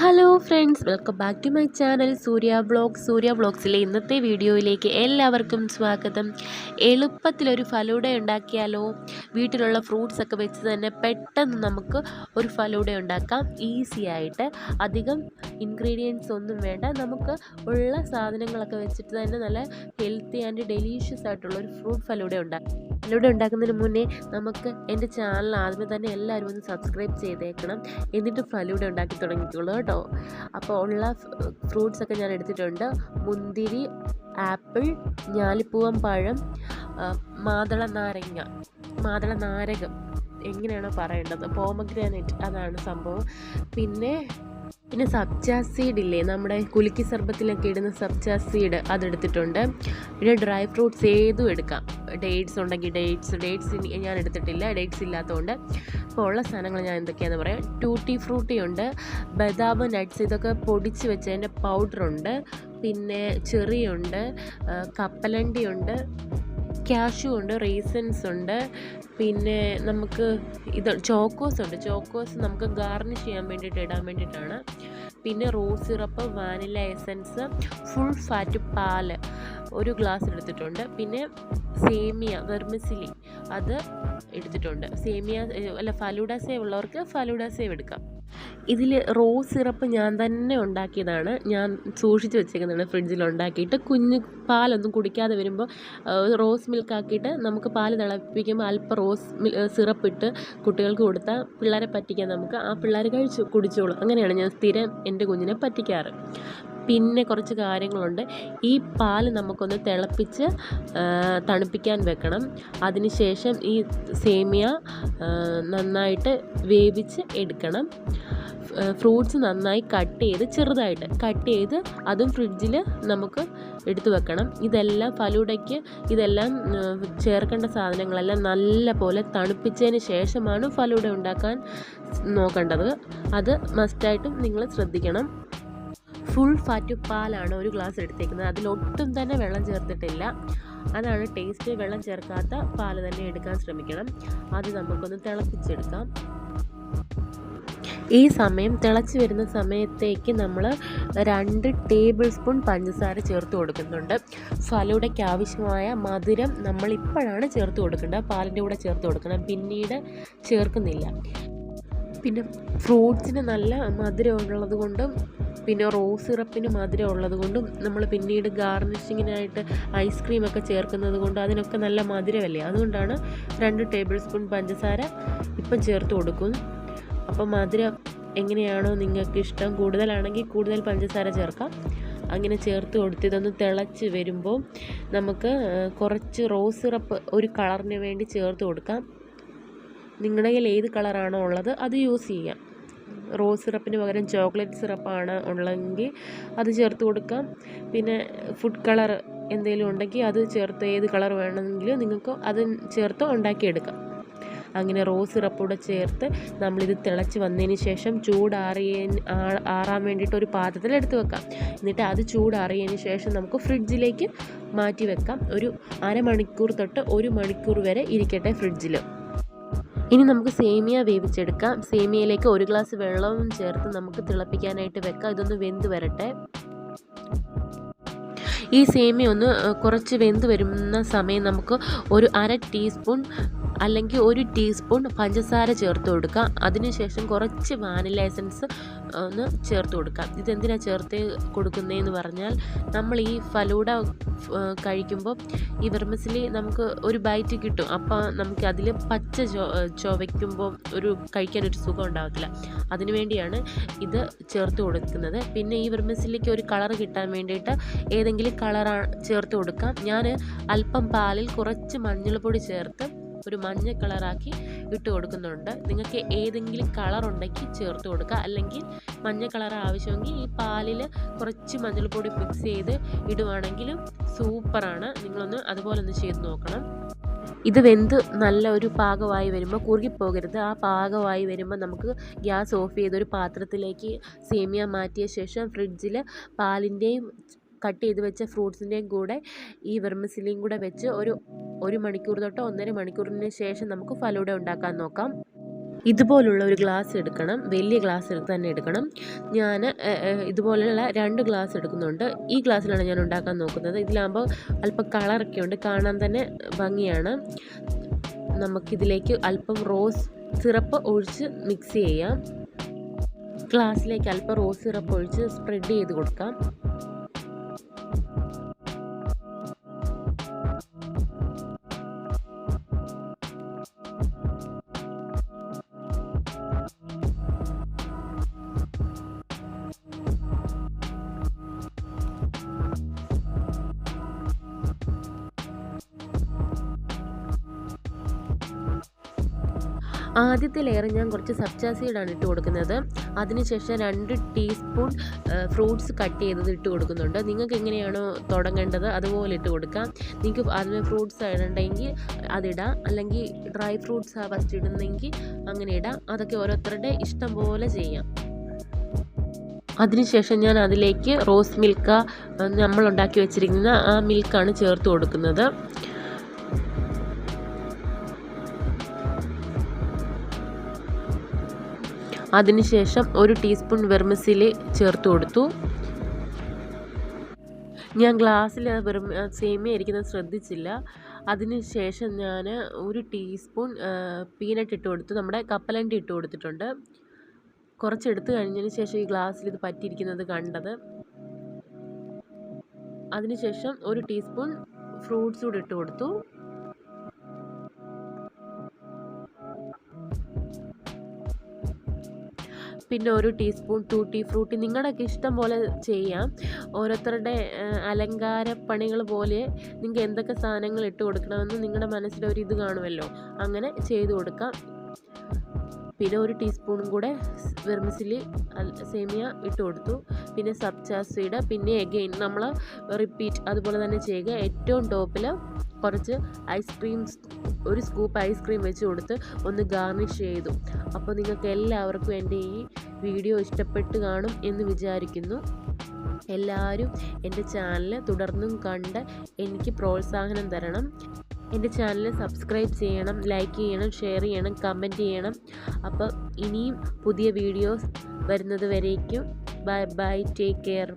Hello friends welcome back to my channel Surya blog Surya വ്ളോഗ്സിലെ ഇന്നത്തെ വീഡിയോയിലേക്ക് എല്ലാവർക്കും സ്വാഗതം. എളുപ്പത്തിലൊരു ഫലൂഡ ഉണ്ടാക്കിയാലോ? വീട്ടിലുള്ള ഫ്രൂട്ട്സ് ഒക്കെ വെച്ച് തന്നെ പെട്ടെന്ന് നമുക്ക് ഒരു ഫലൂഡ ഉണ്ടാക്കാം. ഈസി ആയിട്ട്. അധികം ഇൻഗ്രീഡിയൻസ് ഒന്നും വേണ്ട. നമുക്ക് ഉള്ള സാധനങ്ങളൊക്കെ വെച്ചിട്ട് തന്നെ നല്ല ഹെൽത്തി ആൻഡ് ഡെലീഷ്യസ് ആയിട്ടുള്ള ഒരു ഫ്രൂട്ട് ഫലൂഡ ഉണ്ടാക്കാം. ഫലൂഡ ഉണ്ടാക്കുന്നതിന് മുന്നേ നമുക്ക് എന്റെ ചാനൽ ആദ്യമേ തന്നെ എല്ലാവരും ഒന്ന് സബ്സ്ക്രൈബ് ചെയ്തേക്കണം. എന്നിട്ട് ഫലൂഡ ഉണ്ടാക്കി തുടങ്ങിക്കോളൂ കേട്ടോ. അപ്പോൾ ഉള്ള ഫ്രൂട്ട്സ് ഒക്കെ ഞാൻ എടുത്തിട്ടുണ്ട്. മുന്തിരി ആപ്പിൾ ഞാലിപ്പൂവൻ പഴം മാതള നാരങ്ങ മാതള നാരകം. എങ്ങനെയാണോ പറയേണ്ടത്? പോമഗ്രാനൈറ്റ്. അതാണ് സംഭവം. പിന്നെ പിന്നെ സബ്ജാ സീഡ് ഇല്ലേ നമ്മുടെ കുലുക്കി സർബത്തിലൊക്കെ ഇടുന്ന സബ്ജാ സീഡ് അതെടുത്തിട്ടുണ്ട്. പിന്നെ ഡ്രൈ ഫ്രൂട്ട്സ് ഏതും എടുക്കാം. ഡേറ്റ്സ് ഉണ്ടെങ്കിൽ ഡേറ്റ്സ് ഡേറ്റ്സ് ഞാൻ എടുത്തിട്ടില്ല ഡേറ്റ്സ് ഇല്ലാത്തതുകൊണ്ട് അപ്പോൾ ഉള്ള സാധനങ്ങൾ ഞാൻ എന്തൊക്കെയാണെന്ന് പറയാം. ടൂട്ടി ഫ്രൂട്ടി ഉണ്ട് ബദാം നട്ട്സ് ഇതൊക്കെ പൊടിച്ച് വെച്ചതിന്റെ പൗഡറുണ്ട് പിന്നെ ചെറിയുണ്ട് കപ്പലണ്ടി ക്യാഷു ഉണ്ട് റീസൺസ് ഉണ്ട്. പിന്നെ നമുക്ക് ഇത് ചോക്കോസ് ഉണ്ട്. ചോക്കോസ് നമുക്ക് ഗാർണിഷ് ചെയ്യാൻ വേണ്ടിയിട്ട് ഇടാൻ വേണ്ടിയിട്ടാണ്. പിന്നെ rose syrup vanilla essence full fat പാൽ. ഒരു ഗ്ലാസ് എടുത്തിട്ടുണ്ട്. പിന്നെ സേമിയ വെർമിസിലി അത് എടുത്തിട്ടുണ്ട്. സേമിയ അല്ല ഫലൂഡ സേവ് ഉള്ളവർക്ക് ഫലൂഡ സേവ് എടുക്കാം. ഇതിൽ റോസ് സിറപ്പ് ഞാൻ തന്നെ ഉണ്ടാക്കിയതാണ്. ഞാൻ സൂക്ഷിച്ച് വെച്ചേക്കുന്നതാണ് ഫ്രിഡ്ജിൽ ഉണ്ടാക്കിയിട്ട്. കുഞ്ഞ് പാലൊന്നും കുടിക്കാതെ വരുമ്പോൾ റോസ് മിൽക്ക് ആക്കിയിട്ട് നമുക്ക് പാൽ തിളപ്പിക്കുമ്പോൾ അല്പം റോസ് സിറപ്പ് ഇട്ട് കുട്ടികൾക്ക് കൊടുത്താൽ പിള്ളേരെ പറ്റിക്കാൻ നമുക്ക് ആ പിള്ളേർ കഴിച്ചു കുടിച്ചോളും. അങ്ങനെയാണ് ഞാൻ സ്ഥിരം എന്റെ കുഞ്ഞിനെ പറ്റിക്കാറ്. പിന്നെ കുറച്ച് കാര്യങ്ങളുണ്ട്. ഈ പാൽ നമുക്കൊന്ന് തിളപ്പിച്ച് തണുപ്പിക്കാൻ വെക്കണം. അതിനുശേഷം ഈ സേമിയ നന്നായിട്ട് വേവിച്ച് എടുക്കണം. ഫ്രൂട്ട്സ് നന്നായി കട്ട് ചെയ്ത് ചെറുതായിട്ട് കട്ട് ചെയ്ത് അതും ഫ്രിഡ്ജിൽ നമുക്ക് എടുത്തു വെക്കണം. ഇതെല്ലാം ഫലൂഡയ്ക്ക് ഇതെല്ലാം ചേർക്കേണ്ട സാധനങ്ങളെല്ലാം നല്ല പോലെ തണുപ്പിച്ചതിന് ശേഷമാണ് ഫലൂഡ ഉണ്ടാക്കാൻ നോക്കേണ്ടത്. അത് മസ്റ്റായിട്ടും നിങ്ങൾ ശ്രദ്ധിക്കണം. ഫുൾ ഫാറ്റ് പാലാണ് ഒരു ഗ്ലാസ് എടുത്തേക്കുന്നത്. അതിലൊട്ടും തന്നെ വെള്ളം ചേർത്തിട്ടില്ല. അതാണ് ടേസ്റ്റ് വെള്ളം ചേർക്കാത്ത പാൽ തന്നെ എടുക്കാൻ ശ്രമിക്കണം. അത് നമുക്കൊന്ന് തിളപ്പിച്ചെടുക്കാം. ഈ സമയം തിളച്ച് വരുന്ന സമയത്തേക്ക് നമ്മൾ രണ്ട് ടേബിൾ സ്പൂൺ പഞ്ചസാര ചേർത്ത് കൊടുക്കുന്നുണ്ട്. ഫലൂടയ്ക്ക് ആവശ്യമായ മധുരം നമ്മൾ ഇപ്പോഴാണ് ചേർത്ത് കൊടുക്കേണ്ടത്. പാലിന്റെ കൂടെ ചേർത്ത് കൊടുക്കണം. പിന്നീട് ചേർക്കുന്നില്ല. പിന്നെ ഫ്രൂട്ട്സിന് നല്ല മധുരം കൊണ്ടും പിന്നെ റോസ് സിറപ്പിന് മധുരം ഉള്ളത് കൊണ്ടും നമ്മൾ പിന്നീട് ഗാർണിഷിങ്ങിനായിട്ട് ഐസ്ക്രീമൊക്കെ ചേർക്കുന്നത് കൊണ്ട് അതിനൊക്കെ നല്ല മധുരമല്ലേ? അതുകൊണ്ടാണ് രണ്ട് ടേബിൾ സ്പൂൺ പഞ്ചസാര ഇപ്പം ചേർത്ത് കൊടുക്കും. അപ്പോൾ മധുരം എങ്ങനെയാണോ നിങ്ങൾക്ക് ഇഷ്ടം കൂടുതലാണെങ്കിൽ കൂടുതൽ പഞ്ചസാര ചേർക്കാം. അങ്ങനെ ചേർത്ത് കൊടുത്ത് ഇതൊന്ന് തിളച്ച് വരുമ്പോൾ നമുക്ക് കുറച്ച് റോസ് സിറപ്പ് ഒരു കളറിന് വേണ്ടി ചേർത്ത് കൊടുക്കാം. നിങ്ങളുടെ കയ്യിൽ ഏത് കളറാണോ ഉള്ളത് അത് യൂസ് ചെയ്യാം. റോസ് സിറപ്പിന് പകരം ചോക്ലേറ്റ് സിറപ്പാണ് ഉള്ളതെങ്കിൽ അത് ചേർത്ത് കൊടുക്കാം. പിന്നെ ഫുഡ് കളർ എന്തെങ്കിലും ഉണ്ടെങ്കിൽ അത് ചേർത്ത് ഏത് കളർ വേണമെങ്കിലും നിങ്ങൾക്ക് അത് ചേർത്ത് ഉണ്ടാക്കിയെടുക്കാം. അങ്ങനെ റോസ് സിറപ്പൂടെ ചേർത്ത് നമ്മളിത് തിളച്ച് വന്നതിന് ശേഷം ചൂടാറിയ ആറാൻ വേണ്ടിയിട്ട് ഒരു പാത്രത്തിൽ എടുത്ത് വെക്കാം. എന്നിട്ട് അത് ചൂടാറിയതിന് ശേഷം നമുക്ക് ഫ്രിഡ്ജിലേക്ക് മാറ്റി വെക്കാം. ഒരു അരമണിക്കൂർ തൊട്ട് ഒരു മണിക്കൂർ വരെ ഇരിക്കട്ടെ ഫ്രിഡ്ജിൽ ഇനി നമുക്ക് സേമിയ വേവിച്ചെടുക്കാം. സേമിയയിലേക്ക് ഒരു ഗ്ലാസ് വെള്ളവും ചേർത്ത് നമുക്ക് തിളപ്പിക്കാനായിട്ട് വെക്കാം. ഇതൊന്ന് വെന്ത് വരട്ടെ. ഈ സേമിയ ഒന്ന് കുറച്ച് വെന്ത് വരുന്ന സമയം നമുക്ക് ഒരു അര ടീസ്പൂൺ അല്ലെങ്കിൽ ഒരു ടീസ്പൂൺ പഞ്ചസാര ചേർത്ത് കൊടുക്കാം അതിനുശേഷം കുറച്ച് വാനില എസൻസ് ഒന്ന് ചേർത്ത് കൊടുക്കാം ഇതെന്തിനാണ് ചേർത്ത് കൊടുക്കുന്നതെന്ന് പറഞ്ഞാൽ നമ്മൾ ഈ ഫലൂഡ കഴിക്കുമ്പോൾ ഈ വെർമസിലി നമുക്ക് ഒരു ബൈറ്റ് കിട്ടും. അപ്പോൾ നമുക്ക് അതിൽ പച്ച ചോ ചുവയ്ക്കുമ്പോൾ ഒരു കഴിക്കാൻ ഒരു സുഖം ഉണ്ടാകത്തില്ല അതിനുവേണ്ടിയാണ് ഇത് ചേർത്ത് കൊടുക്കുന്നത്. പിന്നെ ഈ വെർമസിലിക്ക് ഒരു കളർ കിട്ടാൻ വേണ്ടിയിട്ട് ഏതെങ്കിലും കളറാണ് ചേർത്ത് കൊടുക്കാം. ഞാൻ അല്പം പാലിൽ കുറച്ച് മഞ്ഞൾപ്പൊടി ചേർത്ത് ഒരു മഞ്ഞ കളറാക്കി ഇട്ട് കൊടുക്കുന്നുണ്ട്. നിങ്ങൾക്ക് ഏതെങ്കിലും കളർ ഉണ്ടെങ്കിൽ ചേർത്ത് കൊടുക്കുക. അല്ലെങ്കിൽ മഞ്ഞ കളർ ആവശ്യമെങ്കിൽ ഈ പാലിൽ കുറച്ച് മഞ്ഞൾപ്പൊടി മിക്സ് ചെയ്ത് ഇടുവാണെങ്കിലും സൂപ്പറാണ്. നിങ്ങളൊന്ന് അതുപോലെ ഒന്ന് ചെയ്ത് നോക്കണം. ഇത് വെന്ത് നല്ല ഒരു പാകമായി വരുമ്പോൾ കുറുകിപ്പോകരുത് ആ പാകമായി വരുമ്പോൾ നമുക്ക് ഗ്യാസ് ഓഫ് ചെയ്ത് ഒരു പാത്രത്തിലേക്ക് സേമിയ മാറ്റിയ ശേഷം ഫ്രിഡ്ജിൽ പാലിന്റെയും കട്ട് ചെയ്ത് വെച്ച ഫ്രൂട്ട്സിന്റെയും കൂടെ ഈ വെർമിസിലിയും കൂടെ വെച്ച് ഒരു ഒരു മണിക്കൂർ തൊട്ടോ ഒന്നര മണിക്കൂറിന് ശേഷം നമുക്ക് ഫലൂഡ ഉണ്ടാക്കാൻ നോക്കാം. ഇതുപോലുള്ള ഒരു ഗ്ലാസ് എടുക്കണം. വലിയ ഗ്ലാസ് തന്നെ എടുക്കണം. ഞാൻ ഇതുപോലെയുള്ള രണ്ട് ഗ്ലാസ് എടുക്കുന്നുണ്ട്. ഈ ഗ്ലാസ്സിലാണ് ഞാൻ ഉണ്ടാക്കാൻ നോക്കുന്നത്. ഇതിലാകുമ്പോൾ അല്പം കളറൊക്കെ ഉണ്ട്. കാണാൻ തന്നെ ഭംഗിയാണ്. നമുക്കിതിലേക്ക് അല്പം റോസ് സിറപ്പ് ഒഴിച്ച് മിക്സ് ചെയ്യാം. ഗ്ലാസ്സിലേക്ക് അല്പം റോസ് സിറപ്പ് ഒഴിച്ച് സ്പ്രെഡ് ചെയ്ത് കൊടുക്കാം. ആദ്യത്തെ ലെയർ ഞാൻ കുറച്ച് സബ്ജാ സീഡാണ് ഇട്ട് കൊടുക്കുന്നത്. അതിനുശേഷം രണ്ട് ടീസ്പൂൺ ഫ്രൂട്ട്സ് കട്ട് ചെയ്തത് ഇട്ട് കൊടുക്കുന്നുണ്ട്. നിങ്ങൾക്ക് എങ്ങനെയാണോ തുടങ്ങേണ്ടത് അതുപോലെ ഇട്ട് കൊടുക്കാം. നിങ്ങൾക്ക് അതിന് ഫ്രൂട്ട്സ് ഇടണ്ടെങ്കിൽ അതിടാം. അല്ലെങ്കിൽ ഡ്രൈ ഫ്രൂട്ട്സ് ഫസ്റ്റ് ഇടുന്നെങ്കിൽ അങ്ങനെ ഇടാം. അതൊക്കെ ഓരോരുത്തരുടെ ഇഷ്ടം പോലെ ചെയ്യാം. അതിനുശേഷം ഞാൻ അതിലേക്ക് റോസ് മിൽക്ക നമ്മൾ ഉണ്ടാക്കി വെച്ചിരിക്കുന്ന ആ മിൽക്കാണ് ചേർത്ത് കൊടുക്കുന്നത്. അതിനുശേഷം ഒരു ടീസ്പൂൺ വെർമിസിലി ചേർത്ത് കൊടുത്തു. ഞാൻ ഗ്ലാസ്സിൽ സേമിയ ഇരിക്കുന്നത് ശ്രദ്ധിച്ചില്ല. അതിനുശേഷം ഞാൻ ഒരു ടീസ്പൂൺ പീനട്ട് ഇട്ട് കൊടുത്തു. നമ്മുടെ കപ്പലണ്ടി ഇട്ട് കൊടുത്തിട്ടുണ്ട്. കുറച്ചെടുത്ത് കഴിഞ്ഞതിന് ശേഷം ഈ ഗ്ലാസ്സിൽ ഇത് പറ്റിയിരിക്കുന്നത് കണ്ടത്. അതിനുശേഷം ഒരു ടീസ്പൂൺ ഫ്രൂട്ട്സ് കൂടി ഇട്ട് കൊടുത്തു. പിന്നെ ഒരു ടീസ്പൂൺ ടൂട്ടി ഫ്രൂട്ടി നിങ്ങളുടെയൊക്കെ ഇഷ്ടം പോലെ ചെയ്യാം. ഓരോരുത്തരുടെ അലങ്കാര പണികൾ പോലെ നിങ്ങൾക്ക് എന്തൊക്കെ സാധനങ്ങൾ ഇട്ട് കൊടുക്കണമെന്ന് നിങ്ങളുടെ മനസ്സിൽ ഒരു ഇത് കാണുമല്ലോ അങ്ങനെ ചെയ്തു കൊടുക്കാം. പിന്നെ ഒരു ടീസ്പൂണും കൂടെ വെർമിസിലി സേമിയ ഇട്ട് കൊടുത്തു. പിന്നെ സബ്ചാസീഡ് പിന്നെ എഗെയിൻ നമ്മൾ റിപ്പീറ്റ് അതുപോലെ തന്നെ ചെയ്യുക. ഏറ്റവും ടോപ്പിൽ കുറച്ച് ഐസ്ക്രീം ഒരു സ്കൂപ്പ് ഐസ്ക്രീം വെച്ച് കൊടുത്ത് ഒന്ന് ഗാർണിഷ് ചെയ്തു. അപ്പോൾ നിങ്ങൾക്ക് എല്ലാവർക്കും എന്റെ ഈ വീഡിയോ ഇഷ്ടപ്പെട്ട് കാണും എന്ന് വിചാരിക്കുന്നു. എല്ലാവരും എന്റെ ചാനൽ തുടർന്നും കണ്ട് എനിക്ക് പ്രോത്സാഹനം തരണം. എന്റെ ചാനൽ സബ്സ്ക്രൈബ് ചെയ്യണം ലൈക്ക് ചെയ്യണം ഷെയർ ചെയ്യണം കമന്റ് ചെയ്യണം. അപ്പോൾ ഇനിയും പുതിയ വീഡിയോസ് വരുന്നത് വരേക്കും. Bye bye take care.